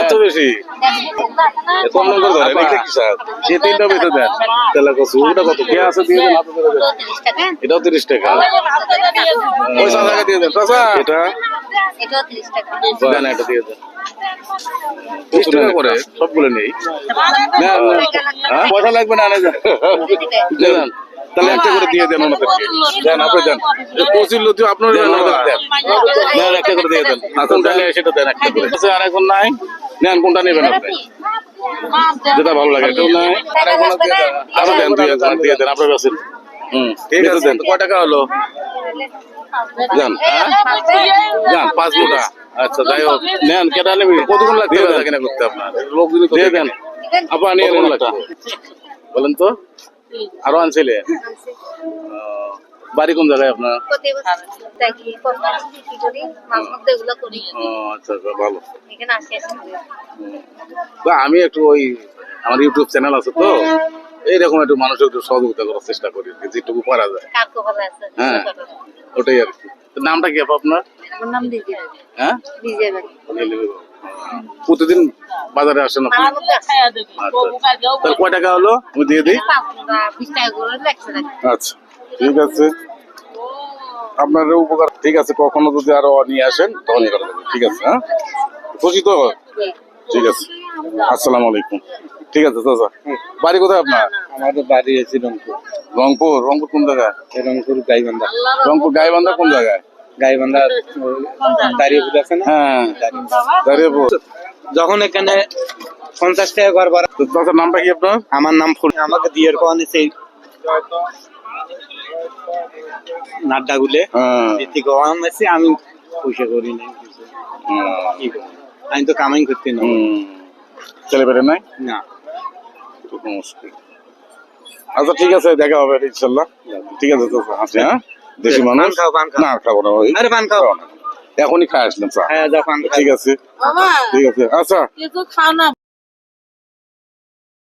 এত বেশি কম দাম করে এটা কি শাক এই তিনটা বেচে দেন। তেলা কচু ওটা কত? কে আছে দিয়ে দেন? দেন এটাও তিরিশ টাকা। পয়সা টাকা। দিয়ে দেন। চাচা এটা? দেন এটা দিয়ে দেন। টাকা করে? সবগুলো নেই। না না হ্যাঁ? পয়সা লাগবে না তাহলে একটা করে দিয়ে দেন ওনাদেরকে দেন আপনি দেন। পঁচিশ লতি আপনার দেন ওনাদের দেন। দেন একটা করে দিয়ে দেন। কোনটা নেই সেটা দেন একটা করে। আচ্ছা, আর এখন নাই? নেন কোনটা নেবেন আপনি? যেটা ভালো লাগে এটাও নাই? আর এখন দিয়ে দেন। আরও দেন দুই হাজার দিয়ে দেন আপনার কাছে। হুম ঠিক আছে দেন। কয় টাকা হলো? যান। হ্যাঁ? যান পাঁচ মোটা আচ্ছা যাই হোক। নেন কেটা নেবি কতক্ষণ লাগবে কিনা করতে আপনার। লোক যদি দিয়ে দেন। আপনার নিয়ে বলেন তো। আরও আনছিলে? বাড়ি কোন জায়গায় আপনার? আচ্ছা আচ্ছা ভালো। আমি একটু ওই আমার ইউটিউব চ্যানেল আছে তো এইরকম একটু মানুষের একটু সহযোগিতা করার চেষ্টা করি যেটুকু পারা যায়। হ্যাঁ ওটাই আর কি। তো নামটা কি আপনার? নাম হ্যাঁ? প্রতিদিন বাজারে আসেন আপনি? আচ্ছা। তাহলে কয় টাকা হলো? আমি দিয়ে দিই। আচ্ছা ঠিক আছে। আপনার উপকার ঠিক আছে কখনো যদি আরও নিয়ে আসেন তখন। ঠিক আছে হ্যাঁ? খুশি তো? ঠিক আছে। আসসালামু আলাইকুম। ঠিক আছে চাচা। বাড়ি কোথায় আপনার? আমাদের বাড়ি আছে রংপুর। রংপুর? রংপুর কোন জায়গায়? রংপুর গাইবান্ধা। রংপুর গাইবান্ধা কোন জায়গায়? গাইবান্ধা আছে না? হ্যাঁ। দাঁড়িয়েপুর। যখন এখানে পঞ্চাশ টাকা ঘর ভাড়া নামটা কি আপনার? আমার নাম ফুল। আমাকে দিয়ে সেই নাড্ডা গুলে। হ্যাঁ। আছে আমি পয়সা করি। কি করব? আমি তো কামাই করতে না। হুম। ছেলে পেটে নাই? না। আচ্ছা ঠিক আছে দেখা হবে ইনশাল্লাহ। ঠিক আছে আসি হ্যাঁ। দেশি মানুষ? খাও, পান খাও। না খাব না আরে পান খাও। এখনই খাই আসলাম চা। হ্যাঁ যা পান খাও। ঠিক আছে ঠিক আছে আচ্ছা। কিছু খাও না।